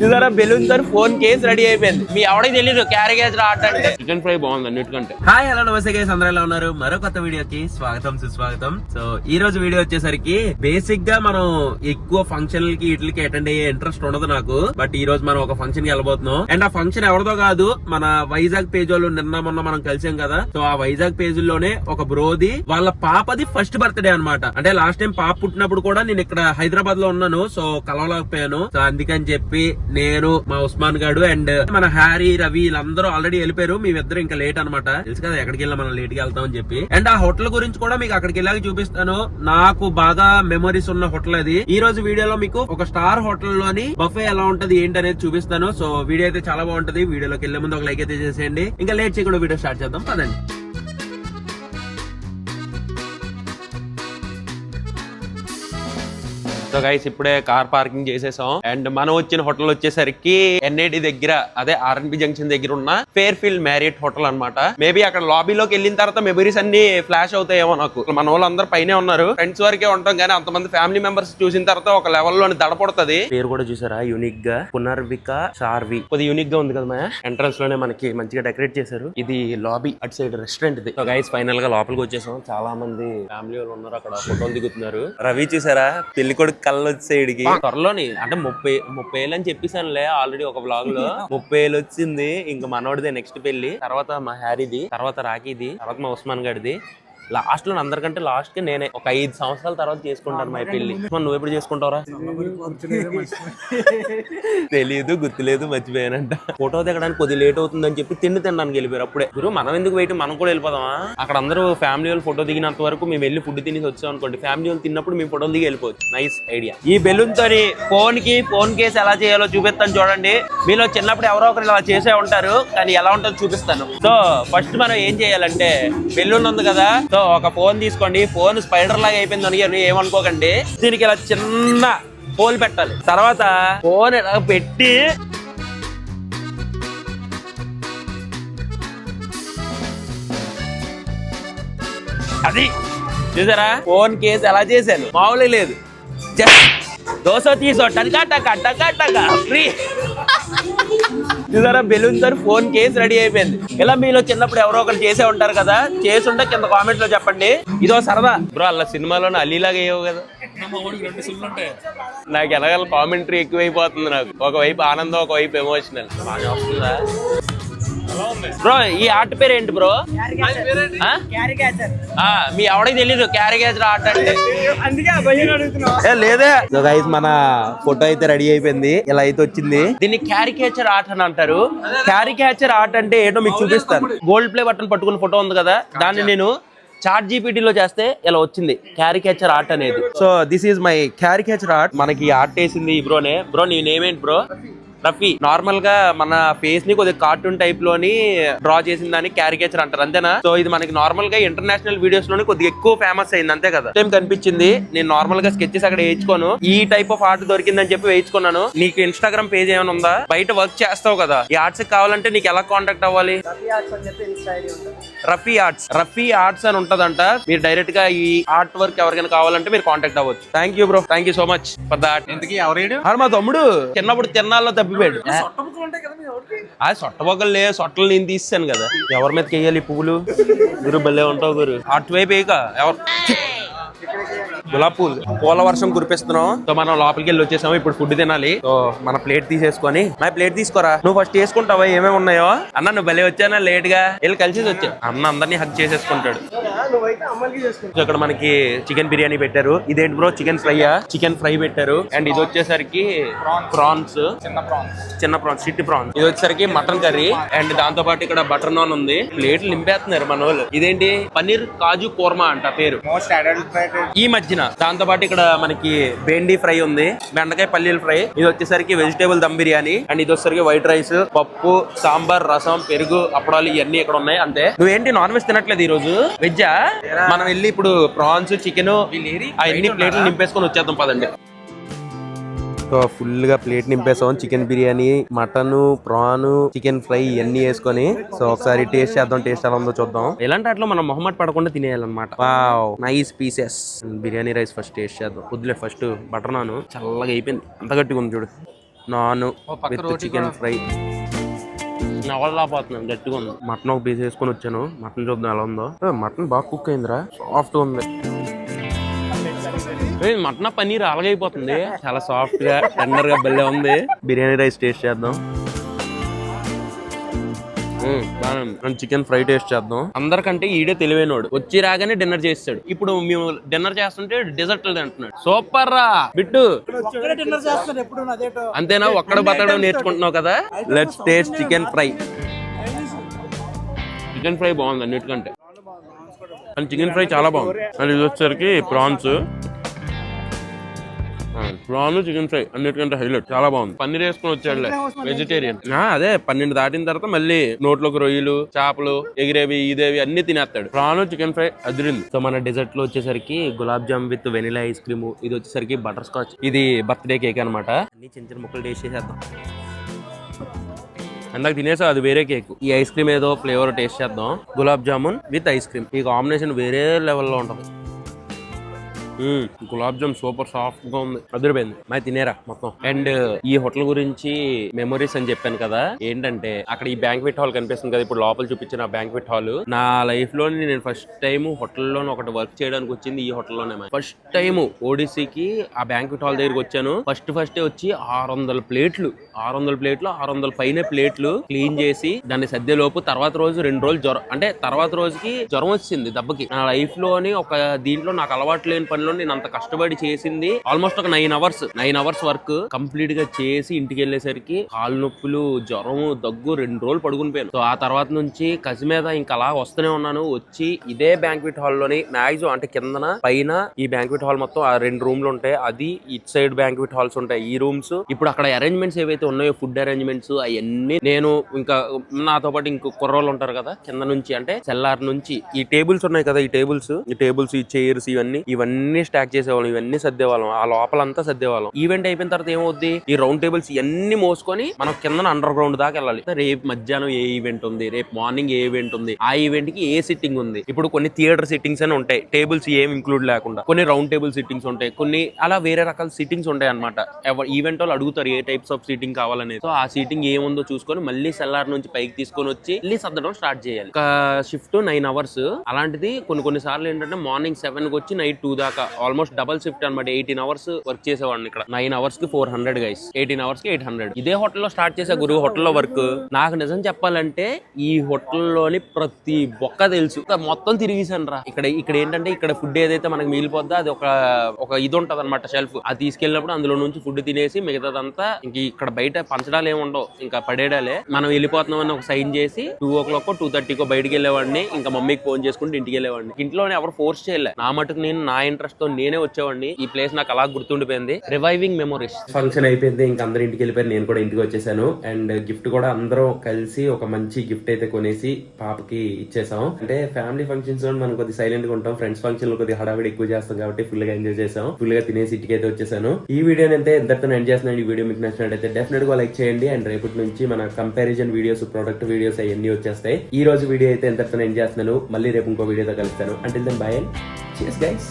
చూసారా? బెలూన్తో phone case ready అయిపోయింది. మీ ఎవరికి తెలియదు క్యారేజ్ ఆట అంటే. చికెన్ ఫ్రై బాగుంది అన్నిటికంటే. హాయ్ హలో నమస్తే గైస్ అందరూ ఎలా ఉన్నారు? మరో కొత్త వీడియోకి స్వాగతం సుస్వాగతం. సో ఈ రోజు వీడియో వచ్చేసరికి బేసిక్గా మనం ఎక్కువ ఫంక్షన్కి వీటికి అటెండ్ అయ్యే ఇంట్రెస్ట్ ఉండదు నాకు. బట్ ఈ రోజు మనం ఒక ఫంక్షన్కి వెళ్ళబోతున్నాం. అండ్ ఆ ఫంక్షన్ ఎవరిదో కాదు మన వైజాగ్ పేజ్ వాళ్ళు నిన్న మొన్న మనం కలిసాం కదా. సో ఆ వైజాగ్ పేజ్లోనే ఒక బ్రోది వాళ్ళ పాపది ఫస్ట్ బర్త్డే అన్నమాట. అంటే లాస్ట్ టైం పాప పుట్టినప్పుడు కూడా నేను ఇక్కడ హైదరాబాద్లో ఉన్నాను. సో కలవలేకపోయాను. సో అందుకని చెప్పి నేను మా ఉస్మాన్ గాడు అండ్ మన హ్యారీ రవి వీళ్ళందరూ ఆల్రెడీ వెళ్ళిపోయారు. మేమిద్దరు ఇంకా లేట్ అన్నమాట. తెలుసు కదా ఎక్కడికి వెళ్ళా మనం లేట్గా వెళ్తామని చెప్పి. అండ్ ఆ హోటల్ గురించి కూడా మీకు అక్కడికి వెళ్ళాక చూపిస్తాను. నాకు బాగా మెమరీస్ ఉన్న హోటల్ అది. ఈ రోజు వీడియోలో మీకు ఒక స్టార్ హోటల్లోని బఫే ఎలా ఉంటది ఏంటి అనేది చూపిస్తాను. సో వీడియో అయితే చాలా బాగుంటది. వీడియోలోకి వెళ్ళే ముందు ఒక లైక్ అయితే చేసేయండి. ఇంకా లేట్ చేయకుండా వీడియో స్టార్ట్ చేద్దాం. పదండి. సో గైస్ ఇప్పుడే కార్ పార్కింగ్ చేసేసాం. అండ్ మనం వచ్చిన హోటల్ వచ్చేసరికి ఎన్ఐడి దగ్గర అదే ఆర్ఎన్బి జంక్షన్ దగ్గర ఉన్న ఫేర్ ఫీల్డ్ మ్యారియట్ హోటల్ అన్నమాట. మేబీ అక్కడ లాబీలోకి వెళ్ళిన తర్వాత మెమరీస్ అన్ని ఫ్లాష్ అవుతాయేమో నాకు. మన వాళ్ళు పైనే ఉన్నారు. ఫ్రెండ్స్ వరకే ఉంటాం కానీ అంతమంది ఫ్యామిలీ మెంబర్స్ చూసిన తర్వాత ఒక లెవెల్లోని దడపడుతుంది పేరు కూడా చూసారా? యూనిక్గా పునర్విక చార్వి కొద్ది యూనిక్గా ఉంది కదా మా ఎంట్రన్స్లోనే మనకి మంచిగా డెకరేట్ చేశారు. ఇది లాబీ అటు సైడ్ రెస్టారెంట్ ఇది. గైస్ ఫైనల్గా లోపలికి వచ్చేసాం. చాలా మంది ఫ్యామిలీ వాళ్ళు ఉన్నారు అక్కడ. ఫోటోలు దిగుతున్నారు. రవి చూసారా? పెళ్ళి కొడుకు కళ్ళు వచ్చేడికి త్వరలోని అంటే ముప్పై ముప్పై ఏళ్ళు అని చెప్పేసానులే ఆల్రెడీ ఒక బ్లాగ్లో ముప్పై ఏళ్ళు వచ్చింది ఇంకా మనోడిదే నెక్స్ట్ పెళ్ళి తర్వాత మా హ్యారీది తర్వాత రాకీది తర్వాత మా ఉస్మాన్ గడిది లాస్ట్లో అందరికంటే లాస్ట్కి నేనే. ఒక ఐదు సంవత్సరాల తర్వాత చేసుకుంటాను మా పెళ్ళి నువ్వు ఎప్పుడు చేసుకుంటావురా? తెలియదు గుర్తులేదు మర్చిపోయానంట. ఫోటో దిగడానికి కొద్ది లేట్ అవుతుందని చెప్పి తిండి తినడానికి వెళ్ళిపోయారు అప్పుడే. గురు మనం ఎందుకు వెయిట్ మనం కూడా వెళ్ళిపోదామా? అక్కడ అందరూ ఫ్యామిలీ వాళ్ళు ఫోటో దిగినంత వరకు మేము వెళ్ళి ఫుడ్ తినేసి వచ్చాం అనుకోండి. ఫ్యామిలీ వాళ్ళు తిన్నప్పుడు మేము ఫోటోలు దిగి వెళ్ళిపోవచ్చు. నైస్ ఐడియా ఈ బెలూన్ తోని ఫోన్కి ఫోన్ కేసు ఎలా చేయాలో చూపిస్తాను చూడండి. మీలో చిన్నప్పుడు ఎవరో ఒకరు ఇలా చేసే ఉంటారు. కానీ ఎలా ఉంటుందో చూపిస్తాను. సో ఫస్ట్ మనం ఏం చేయాలంటే బెలూన్ ఉంది కదా. సో ఒక ఫోన్ తీసుకోండి ఫోన్ స్పైడర్ లాగా అయిపోయింది అని ఏమనుకోకండి. దీనికి ఇలా చిన్న హోల్ పెట్టాలి. తర్వాత ఫోన్ ఇలా పెట్టి అది చూసారా? ఫోన్ కేసు ఎలా చేశాను? మామూలు లేదు. జస్ట్. దోశ తీసో టకా టకా టకా టకా ఫ్రీ చూసారా balloon sir phone case ready అయిపోయింది. ఇలా మీలో చిన్నప్పుడు ఎవరో ఒకరు చేసే ఉంటారు కదా చేసి ఉంటే కింద కామెంట్లో చెప్పండి. ఇదో సరదా. బ్రో అలా సినిమాలో అలీలాగా అయ్యవు కదా. నాకు ఎలాగల కామెంటరీ ఎక్కువైపోతుంది నాకు. ఒకవైపు ఆనందం ఒకవైపు ఎమోషనల్ బాగా వస్తుందా? బ్రో ఈ ఆర్ట్ పేరు ఏంటి బ్రో మీ ఎవడికి తెలీదు క్యారిగేజర్ ఆర్ట్ అంటే. ఏ, లేదే. మన ఫోటో అయితే రెడీ అయిపోయింది. ఇలా అయితే వచ్చింది. దీన్ని క్యారికేచర్ ఆర్ట్ అని అంటారు. క్యారికేచర్ ఆర్ట్ అంటే ఏంటో మీకు చూపిస్తాను. గోల్డ్ ప్లే బటన్ పట్టుకున్న ఫోటో ఉంది కదా దాన్ని నేను చాట్ జీపీటీలో చేస్తే ఇలా వచ్చింది. క్యారికేచర్ ఆర్ట్ అనేది. So this is my caricature art మనకి ఆర్ట్ వేసింది ఈ బ్రోనే బ్రో నీ నేమ్ ఏంటి బ్రో రఫీ నార్మల్గా మన ఫేస్ని కొద్దిగా కార్టూన్ టైప్లోని డ్రా చేసిన దాన్ని క్యారికేచర్ అంటారు అంతేనా? సో ఇది మనకి నార్మల్గా ఇంటర్నేషనల్ వీడియోస్లోని కొద్దిగా ఎక్కువ ఫేమస్ అయింది అంతే కదా? టైం కనిపించింది. నేను నార్మల్గా స్కెచెస్ అక్కడ వేయించుకోను. ఈ టైప్ ఆఫ్ ఆర్ట్ దొరికిందని చెప్పి వేయించుకున్నాను. నీకు ఇన్స్టాగ్రామ్ పేజ్ ఏమైనా ఉందా? బయట వర్క్ చేస్తావు కదా. ఈ ఆర్ట్స్ కావాలంటే నీకు ఎలా కాంటాక్ట్ అవ్వాలి? రఫీ ఆర్ట్స్ రఫీ ఆర్ట్స్ అని ఉంటదంట. మీరు డైరెక్ట్గా ఈ ఆర్ట్ వర్క్ ఎవరికైనా కావాలంటే మీరు కాంటాక్ట్ అవ్వచ్చు. Thank you bro thank you so much for that ఇంతకీ మా తమ్ముడు. చిన్నప్పుడు తిన్నాల్లో తప్పిపోయాడు ఆ. సొట్టబొగ్గలు లే సొట్టలు నేను తీసాను కదా. ఎవరి మీదకి వేయాలి ఈ పువ్వులు? గురు భలే ఉంటావు గురు. అటువైపు వేయక. ఎవరు? గులాబ్ పూలు పూల వర్షం కురిపిస్తున్నాం. సో మనం లోపలికి వెళ్ళి వచ్చేసాము. ఇప్పుడు ఫుడ్ తినాలి. సో మన ప్లేట్ తీసేసుకొని నా ప్లేట్ తీసుకోరా? నువ్వు ఫస్ట్ వేసుకుంటావా ఏమేమి ఉన్నాయో? అన్న నువ్వు భలే వచ్చానా? లేట్గా. వెళ్ళి కలిసి వచ్చా. అన్న అందరినీ హక్ చేసేసుకుంటాడు. ఇక్కడ మనకి చికెన్ బిర్యానీ పెట్టారు. ఇదేంటి bro chicken fry chicken fry పెట్టారు. అండ్ ఇది వచ్చేసరికి ప్రాన్స్ చిన్న ప్రాన్స్ చిన్న ప్రాన్స్ చిట్టి ప్రాన్స్ ఇది వచ్చేసరికి మటన్ కర్రీ అండ్ దాంతో పాటు ఇక్కడ బటర్ నాన్ ఉంది. ప్లేట్లు నింపేస్తున్నారు మన ఇదేంటి? పన్నీర్ కాజు కోర్మా అంట పేరు. ఈ మధ్యన దాంతో పాటు ఇక్కడ మనకి బెండి ఫ్రై ఉంది. బెండకాయ పల్లీల ఫ్రై. ఇది వచ్చేసరికి వెజిటేబుల్ దమ్ బిర్యానీ. అండ్ ఇది వచ్చేసరికి వైట్ రైస్ పప్పు సాంబార్ రసం పెరుగు అప్పడాలు ఇవన్నీ ఇక్కడ ఉన్నాయి. అంతే. నువ్వేంటి నాన్ వెజ్ తినట్లేదు ఈ రోజు వెజ్జా మనం వెళ్ళి ఇప్పుడు ప్రాన్స్ చికెన్ అవన్నీ ప్లేట్లు నింపేసుకొని వచ్చేద్దాం పదండి. సో ఫుల్గా plate నింపేసాం chicken biryani mutton prawn chicken fry ఇవన్నీ వేసుకొని. సో ఒకసారి టేస్ట్ చేద్దాం టేస్ట్ ఎలా ఉందో చూద్దాం. ఇలాంటి వాటిలో మనం మొహమ్మద్ పడకుండా తినేయాలన్నమాట. Nice pieces. Biryani rice first taste చేద్దాం. వద్దులే ఫస్ట్ బటర్ నాన్. చల్లగా అయిపోయింది. అంత గట్టిగా ఉంది చూడు. Naan with roti chicken. Fry. నవల్లాపోతున్నాను గట్టిగా ఉంది. మటన్ ఒక పీస్ వేసుకొని వచ్చాను. మటన్ చూద్దాం ఎలా ఉందో. మటన్ బాగా కుక్ అయిందిరా. సాఫ్ట్ ఉంది. మటన్ పన్నీర్ అలాగైపోతుంది చాలా సాఫ్ట్గా టెండర్గా భలే ఉంది. బిర్యానీ రైస్ టేస్ట్ చేద్దాం. మనం చికెన్ ఫ్రై టేస్ట్ చేద్దాం. అందరికంటే ఈడే తెలివైనోడు. వచ్చి రాగానే డిన్నర్ చేస్తాడు. ఇప్పుడు మేము డిన్నర్ చేస్తుంటే డెజర్ట్ అంటున్నాడు సూపర్ రా. బిట్టు. అంతేనా? ఒక్కడ బతకడం నేర్చుకుంటున్నావు కదా? Let's taste chicken fry chicken fry బాగుంది అన్నిటికంటే. కానీ చికెన్ ఫ్రై చాలా బాగుంది. అది ఇది వచ్చేసరికి ప్రాన్స్ ప్రాన్ చికెన్ ఫ్రై అన్నిటికంటే హైలైట్. చాలా బాగుంది. పన్నీర్ వేసుకుని వచ్చాడులే. వెజిటేరియన్ అదే పన్నెండు దాటిన తర్వాత మళ్ళీ నోట్లోకి రొయ్యలు చేపలు ఎగిరేవి ఇదేవి అన్ని తినేస్తాడు. ప్రాన్ చికెన్ ఫ్రై అదిరింది. సో మన డెజర్ట్లో వచ్చేసరికి gulab jamun with vanilla ice cream ఇది వచ్చేసరికి బటర్ స్కాచ్. ఇది బర్త్డే కేక్ అన్నమాట. అన్ని చిన్న చిన్న ముక్కలు టేస్ట్ చేసేద్దాం. అందాక తినేసా అది వేరే కేక్. ఈ ఐస్ క్రీమ్ ఏదో ఫ్లేవర్ టేస్ట్ చేద్దాం. Gulab jamun with ice cream. ఈ కాంబినేషన్ వేరే లెవెల్లో ఉంటది. గులాబ్ జామ్ సూపర్ సాఫ్ట్గా ఉంది. అదిరిపోయింది. మరి తినేరా? మొత్తం. అండ్ ఈ హోటల్ గురించి మెమరీస్ అని చెప్పాను కదా ఏంటంటే అక్కడ ఈ బ్యాంక్వెట్ హాల్ కనిపిస్తుంది కదా ఇప్పుడు లోపల చూపించిన బ్యాంక్వెట్ హాల్. నా లైఫ్లో నేను ఫస్ట్ టైం హోటల్లో ఒకటి వర్క్ చేయడానికి వచ్చింది ఈ హోటల్లోనే ఫస్ట్ టైం ఓడిసీకి ఆ బ్యాంక్వెట్ హాల్ దగ్గరికి వచ్చాను. ఫస్ట్ ఫస్ట్ వచ్చి ఆరు వందల ప్లేట్లు ఆరు వందల ప్లేట్లు ఆరు వందల పైన ప్లేట్లు క్లీన్ చేసి దాన్ని సర్దే లోపు తర్వాత రోజు రెండు రోజులు జ్వరం అంటే తర్వాత రోజుకి జ్వరం వచ్చింది దెబ్బకి. నా లైఫ్లోని ఒక దీంట్లో నాకు అలవాటు లేని పనిలో నేను అంత కష్టపడి చేసింది ఆల్మోస్ట్ ఒక nine hours nine hours work కంప్లీట్గా చేసి ఇంటికి వెళ్ళేసరికి కాలు నొప్పులు జ్వరం దగ్గు రెండు రోజులు పడుకునిపోయాను సో ఆ తర్వాత నుంచి కసి మీద ఇంకా అలా వస్తూనే ఉన్నాను. వచ్చి ఇదే బ్యాంక్వెట్ హాల్లోని మ్యాక్సిమం అంటే కిందన పైన ఈ బ్యాంక్వెట్ హాల్ మొత్తం ఆ రెండు రూమ్లు ఉంటాయి. అది ఇట్ సైడ్ బ్యాంక్వెట్ హాల్స్ ఉంటాయి. ఈ రూమ్స్ ఇప్పుడు అక్కడ అరేంజ్మెంట్స్ ఏవైతే ఉన్నాయో ఫుడ్ అరేంజ్మెంట్స్ అవన్నీ నేను ఇంకా నాతో పాటు ఇంకో కుర్రోళ్ళు ఉంటారు కదా కింద నుంచి అంటే సెల్లార్ నుంచి ఈ టేబుల్స్ ఉన్నాయి కదా ఈ టేబుల్స్ ఈ టేబుల్స్ ఈ చైర్స్ ఇవన్నీ ఇవన్నీ స్టాక్ చేసేవాళ్ళం ఇవన్నీ సర్దేవాళ్ళం ఆ లోపలంతా సర్దేవాళ్ళం. ఈవెంట్ అయిపోయిన తర్వాత ఏమవుద్ది? ఈ రౌండ్ టేబుల్స్ ఇవన్నీ మోసుకొని మనం కింద అండర్ గ్రౌండ్ దాకా వెళ్ళాలి. రేపు మధ్యాహ్నం ఏ ఈవెంట్ ఉంది? రేపు మార్నింగ్ ఏ ఈవెంట్ ఉంది? ఆ ఈవెంట్కి ఏ సిట్టింగ్ ఉంది? ఇప్పుడు కొన్ని థియేటర్ సిట్టింగ్స్ అని ఉంటాయి. టేబుల్స్ ఏం ఇంక్లూడ్ లేకుండా. కొన్ని రౌండ్ టేబుల్ సిట్టింగ్స్ ఉంటాయి. కొన్ని అలా వేరే రకాల సిట్టింగ్స్ ఉంటాయి అనమాట ఈవెంట్ వాళ్ళు అడుగుతారు ఏ టైప్స్ ఆఫ్ సీటింగ్ కావాలనేది. సో ఆ సీటింగ్ ఏముందో చూసుకొని మళ్ళీ సెల్లార్ నుంచి పైకి తీసుకొని వచ్చి మళ్ళీ సర్దడం స్టార్ట్ చేయాలి. ఒక షిఫ్ట్ నైన్ అవర్స్ అలాంటిది కొన్ని కొన్ని సార్లు ఏంటంటే మార్నింగ్ సెవెన్కి వచ్చి నైట్ టూ దాకా ఆల్మోస్ట్ డబల్ షిఫ్ట్ అనమాట ఎయిటీన్ అవర్స్ వర్క్ చేసేవాడిని ఇక్కడ. నైన్ అవర్స్కి ఫోర్ హండ్రెడ్ గైస్. ఎయిటీన్ అవర్స్కి ఎయిట్ హండ్రెడ్. ఇదే హోటల్లో స్టార్ట్ చేసే గురువు హోటల్లో వర్క్. నాకు నిజం చెప్పాలంటే ఈ హోటల్లోని ప్రతి బొక్క తెలుసు. మొత్తం తిరిగేసాను రా. ఇక్కడ ఇక్కడ ఏంటంటే ఇక్కడ ఫుడ్ ఏదైతే మనకి మిగిలిపోద్దో అది ఒక ఒక ఇది ఉంటది అనమాట షెల్ఫ్ అది తీసుకెళ్ళినప్పుడు అందులో నుంచి ఫుడ్ తినేసి మిగతాదంతా ఇంక ఇక్కడ బయట పంచడాలు ఏముండవు ఇంకా పడేడాలే మనం వెళ్ళిపోతున్నాం అని ఒక సైన్ చేసి టూ ఓ క్లాక్ టూ థర్టీకో బయటికి వెళ్ళేవాడిని. ఇంకా మమ్మీకి ఫోన్ చేసుకుంటూ ఇంటికి వెళ్ళేవాడిని. ఇంట్లోనే ఎవరు ఫోర్స్ చేయలే. నా మటుకు నేను నా ఇంట్రెస్ట్ తో నేనే వచ్చేవాడిని. ఈ ప్లేస్ నాకు అలా గుర్తుండిపోయింది. రివైవింగ్ మెమోరీస్ ఫంక్షన్ అయిపోయింది. ఇంకా అందరి ఇంటికి వెళ్ళిపోయారు. నేను కూడా ఇంటికి వచ్చేసాను. అండ్ గిఫ్ట్ కూడా అందరం కలిసి ఒక మంచి గిఫ్ట్ అయితే కొనేసి పాపకి ఇచ్చేసాం. అంటే ఫ్యామిలీ ఫంక్షన్స్లో మనం కొద్ది సైలెంట్గా ఉంటాం. ఫ్రెండ్స్ ఫంక్షన్లో కొద్ది హడావిడి ఎక్కువ చేస్తాం కాబట్టి ఫుల్గా ఎంజాయ్ చేసాం. ఫుల్గా తినేసి ఇంటికి అయితే వచ్చేసాను. ఈ వీడియోని అయితే ఎంతటితో ఎండ్ చేస్తున్నాను. ఈ వీడియో మీకు నచ్చినట్టయితే డెఫినెట్గా లైక్ చేయండి. అండ్ రేపటి నుంచి మన కంపారిజన్ వీడియోస్ ప్రొడక్ట్ వీడియోస్ అవన్నీ వచ్చేస్తాయి. ఈ రోజు వీడియో అయితే ఎంతటితో ఎండ్ చేస్తున్నాను. మళ్ళీ రేపు ఇంకో వీడియోతో కలుస్తాను. అంటే దెన్ బాయ్ చేస్ గైస్